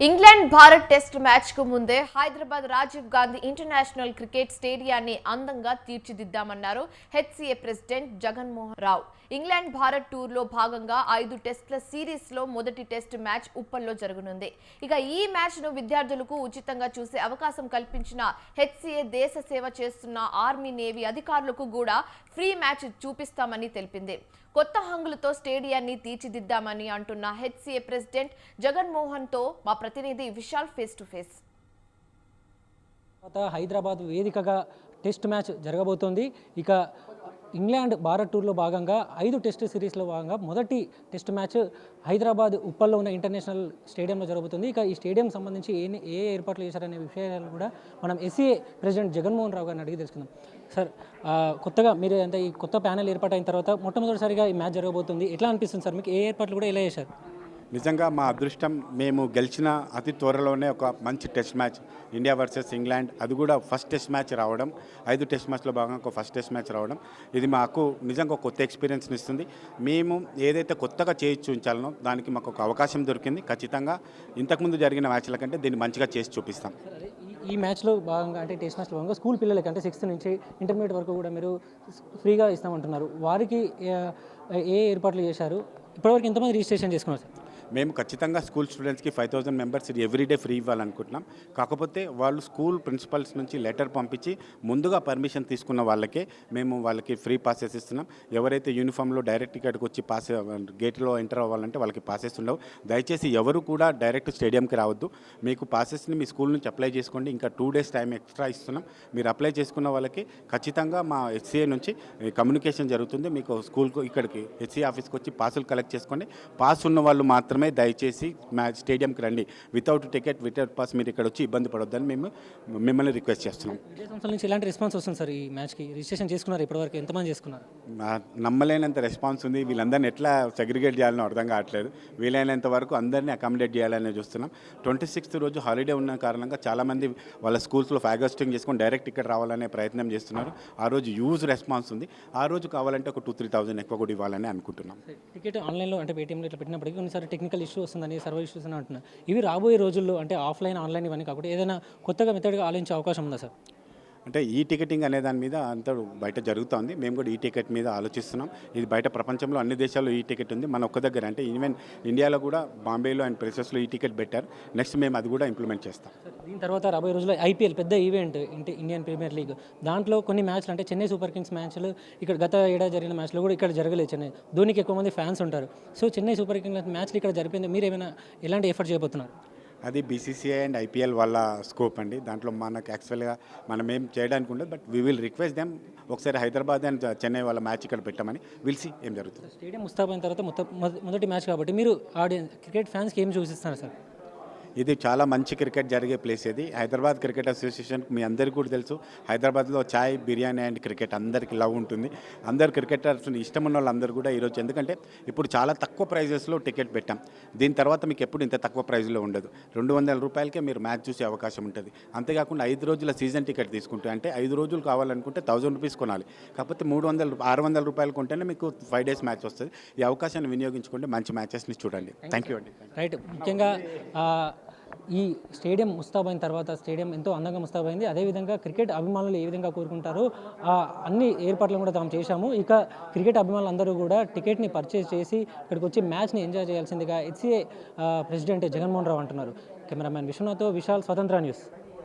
England Bharat test మ్యాచ్కు ముందే Hyderabad Rajiv Gandhi international cricket స్టేడియాన్ని అందంగా తీర్చిదిద్దామన్నారు HCA president Jaganmohan Rao. England Bharat టూర్లో భాగంగా ఐదు టెస్టుల సిరీస్లో మొదటి టెస్ట్ మ్యాచ్ ఉప్పల్లో జరగనుంది. ఇక ఈ మ్యాచ్ను విద్యార్థులకు ఉచితంగా చూసే అవకాశం కల్పించిన హెచ్సిఏ దేశ సేవ చేస్తున్న ఆర్మీ నేవీ అధికారులకు కూడా ఫ్రీ మ్యాచ్ చూపిస్తామని తెలిపింది. కొత్త హంగులతో స్టేడియాన్ని తీర్చిదిద్దామని అంటున్న హెచ్సిఏ ప్రెసిడెంట్ జగన్మోహన్తో మా ప్రతినిధి విశాల్ ఫేస్ టు ఫేస్ తర్వాత హైదరాబాద్ వేదికగా టెస్ట్ మ్యాచ్ జరగబోతోంది. ఇక ఇంగ్లాండ్ భారత్ టూర్లో భాగంగా ఐదు టెస్ట్ సిరీస్లో భాగంగా మొదటి టెస్ట్ మ్యాచ్ హైదరాబాద్ ఉప్పల్లో ఉన్న ఇంటర్నేషనల్ స్టేడియంలో జరుగుతుంది ఇక ఈ స్టేడియం సంబంధించి ఏ ఏ ఏర్పాట్లు చేశారనే విషయాలు కూడా మనం ఎస్సీఏ ప్రెసిడెంట్ జగన్మోహన్ రావు గారిని అడిగి తెలుసుకుందాం. సార్ కొత్తగా మీరు అంటే ఈ కొత్త ప్యానెల్ ఏర్పాటైన తర్వాత మొట్టమొదటిసారిగా ఈ మ్యాచ్ జరగబోతుంది. ఎట్లా అనిపిస్తుంది సార్ మీకు? ఏ ఏర్పాట్లు కూడా ఎలా చేశారు? నిజంగా మా అదృష్టం మేము గెలిచిన అతి త్వరలోనే ఒక మంచి test match India versus England అది కూడా ఫస్ట్ టెస్ట్ మ్యాచ్ రావడం ఐదు టెస్ట్ మ్యాచ్లో భాగంగా ఒక ఫస్ట్ టెస్ట్ మ్యాచ్ రావడం ఇది మాకు నిజంగా ఒక కొత్త ఎక్స్పీరియన్స్ని ఇస్తుంది. మేము ఏదైతే కొత్తగా చేసి చూపించాలనో దానికి మాకు ఒక అవకాశం దొరికింది. ఖచ్చితంగా ఇంతకుముందు జరిగిన మ్యాచ్ల కంటే దీన్ని మంచిగా చేసి చూపిస్తాం. ఈ- మ్యాచ్లో భాగంగా అంటే టెస్ట్ మ్యాచ్లో భాగంగా స్కూల్ పిల్లలకి అంటే సిక్స్త్ నుంచి ఇంటర్మీడియట్ వరకు కూడా మీరు ఫ్రీగా ఇస్తామంటున్నారు. వారికి ఏ- ఏ ఏర్పాట్లు చేశారు? ఇప్పటివరకు ఎంతమంది రిజిస్ట్రేషన్ చేసుకున్నారు సార్? మేము ఖచ్చితంగా స్కూల్ స్టూడెంట్స్కి five thousand members everyday free ఇవ్వాలనుకుంటున్నాం. కాకపోతే వాళ్ళు స్కూల్ ప్రిన్సిపల్స్ నుంచి లెటర్ పంపించి ముందుగా పర్మిషన్ తీసుకున్న వాళ్ళకే మేము వాళ్ళకి ఫ్రీ పాసెస్ ఇస్తున్నాం. ఎవరైతే యూనిఫామ్లో డైరెక్ట్ ఇక్కడికి వచ్చి పాస్ గేట్లో ఎంటర్ అవ్వాలంటే వాళ్ళకి పాసెస్ ఉండవు. దయచేసి ఎవరు కూడా డైరెక్ట్ స్టేడియంకి రావద్దు. మీకు పాసెస్ని మీ స్కూల్ నుంచి అప్లై చేసుకోండి. ఇంకా టూ డేస్ టైం ఎక్స్ట్రా ఇస్తున్నాం. మీరు అప్లై చేసుకున్న వాళ్ళకి ఖచ్చితంగా మా హెచ్సిఏ నుంచి కమ్యూనికేషన్ జరుగుతుంది. మీకు స్కూల్కు ఇక్కడికి హెచ్సిఏ ఆఫీస్కి వచ్చి పాసులు కలెక్ట్ చేసుకోండి. పాస్ ఉన్న వాళ్ళు మాత్రం మాత్రమే దయచేసి మ్యాచ్ స్టేడియంకి రండి. వితౌట్ టికెట్ వితౌట్ పాస్ మీరు ఇక్కడ వచ్చి ఇబ్బంది పడొద్దని మేము మిమ్మల్ని రిక్వెస్ట్ చేస్తున్నాం. సంస్థల నుంచి ఎలాంటి రెస్పాన్స్ వస్తుంది సార్ ఈ మ్యాచ్కి రిజిస్ట్రేషన్ చేసుకున్నారు ఇప్పటివరకు. ఎంతమంది చేసుకున్నారు? నమ్మలేనంత రెస్పాన్స్ ఉంది. వీళ్ళందరినీ ఎట్లా సెగ్రిగేట్ చేయాలని అర్థం కావట్లేదు. వీలైనంత వరకు అందరినీ అకామిడేట్ చేయాలని చూస్తున్నాం. ట్వంటీ సిక్స్త్ రోజు హాలిడే ఉన్న కారణంగా చాలామంది వాళ్ళ స్కూల్స్లో ఫ్యాగస్టింగ్ చేసుకొని డైరెక్ట్ ఇక్కడ రావాలనే ప్రయత్నం చేస్తున్నారు. ఆ రోజు యూజ్ రెస్పాన్స్ ఉంది. ఆ రోజు కావాలంటే ఒక టూ త్రీ థౌజండ్ ఎక్కువ కూడా ఇవ్వాలని అనుకుంటున్నాం. టికెట్ ఆన్లైన్లో అంటే పేటీఎంలో ఇట్లా పెట్టినప్పటికీ కొన్నిసార్లు టెక్నికల్ ఇష్యూ వస్తుందని సర్వర్ ఇష్యూస్ అని అంటున్నారు ఇవి రాబోయే రోజుల్లో అంటే ఆఫ్లైన్ ఆన్లైన్ ఇవన్నీ కాకుండా ఏదైనా కొత్తగా మెథడ్గా ఆలోచించే అవకాశం ఉందా సార్? అంటే ఈ టికెటింగ్ అనే దాని మీద అంతా బయట జరుగుతోంది. మేము కూడా ఈ టికెట్ మీద ఆలోచిస్తున్నాం. ఇది బయట ప్రపంచంలో అన్ని దేశాల్లో ఈ టికెట్ ఉంది. మన ఒక్క దగ్గర అంటే ఈవెన్ ఇండియాలో కూడా బాంబేలో అండ్ ప్లేసెస్లో ఈ టికెట్ పెట్టారు నెక్స్ట్ మేము అది కూడా ఇంప్లిమెంట్ చేస్తాం. దీని తర్వాత రాబోయే రోజుల్లో ఐపీఎల్ పెద్ద ఈవెంట్ ఇంటి ఇండియన్ ప్రీమియర్ లీగ్. దాంట్లో కొన్ని మ్యాచ్లు అంటే చెన్నై సూపర్ కింగ్స్ మ్యాచ్లు ఇక్కడ గత ఏడాది జరిగిన మ్యాచ్లో కూడా ఇక్కడ జరగలేదు చెన్నై. ధోనికి ఎక్కువ మంది ఫ్యాన్స్ ఉంటారు. సో చెన్నై సూపర్ కింగ్స్ మ్యాచ్లు ఇక్కడ జరిపింది మీరు ఏమైనా ఎలాంటి ఎఫర్ట్ చేయబోతున్నారు? అది బీసీసీఐ అండ్ ఐపీఎల్ వాళ్ళ స్కోప్ అండి. దాంట్లో మనకు యాక్చువల్గా మనం ఏం చేయడానికి ఉండదు but we will request them ఒకసారి హైదరాబాద్ అండ్ చెన్నై వాళ్ళ మ్యాచ్ ఇక్కడ పెట్టమని. విల్సి ఏం జరుగుతుంది. స్టేడియం ముస్తాబ్ అయిన తర్వాత మొత్తం మొదటి మ్యాచ్ కాబట్టి మీరు ఆడియన్స్ క్రికెట్ ఫ్యాన్స్కి ఏం చూసిస్తున్నారు సార్? ఇది చాలా మంచి క్రికెట్ జరిగే ప్లేస్ ఇది. హైదరాబాద్ క్రికెట్ అసోసియేషన్ మీ అందరికీ కూడా తెలుసు. హైదరాబాద్లో చాయ్ బిర్యానీ అండ్ క్రికెట్ అందరికీ లవ్ ఉంటుంది. అందరు క్రికెటర్స్ ఇష్టం ఉన్న వాళ్ళందరూ కూడా ఈరోజు ఎందుకంటే ఇప్పుడు చాలా తక్కువ ప్రైజెస్లో టికెట్ పెట్టాం. దీని తర్వాత మీకు ఎప్పుడు ఇంత తక్కువ ప్రైజ్లో ఉండదు. రెండు వందల రూపాయలకే మీరు మ్యాచ్ చూసే అవకాశం ఉంటుంది. అంతేకాకుండా ఐదు రోజుల సీజన్ టికెట్ తీసుకుంటే అంటే ఐదు రోజులు కావాలనుకుంటే థౌజండ్ రూపీస్ కొనాలి. కాకపోతే మూడు వందల ఆరు వందల రూపాయలు కొంటేనే మీకు ఫైవ్ డేస్ మ్యాచ్ వస్తుంది. ఈ అవకాశాన్ని వినియోగించుకుంటే మంచి మ్యాచెస్ని చూడండి. థ్యాంక్ యూ అండి రైట్ ముఖ్యంగా ఈ స్టేడియం ముస్తాబైన తర్వాత స్టేడియం ఎంతో అందంగా ముస్తాబైంది. అదేవిధంగా క్రికెట్ అభిమానులు ఏ విధంగా కోరుకుంటారో ఆ అన్ని ఏర్పాట్లు కూడా తాము చేశాము. ఇక క్రికెట్ అభిమానులు అందరూ కూడా టికెట్ని పర్చేజ్ చేసి ఇక్కడికి వచ్చి మ్యాచ్ని ఎంజాయ్ చేయాల్సిందిగా హెచ్సిఏ ప్రెసిడెంట్ జగన్మోహన్ రావు అంటున్నారు. కెమెరామ్యాన్ విశ్వనాథ్ విశాల్ స్వతంత్ర న్యూస్.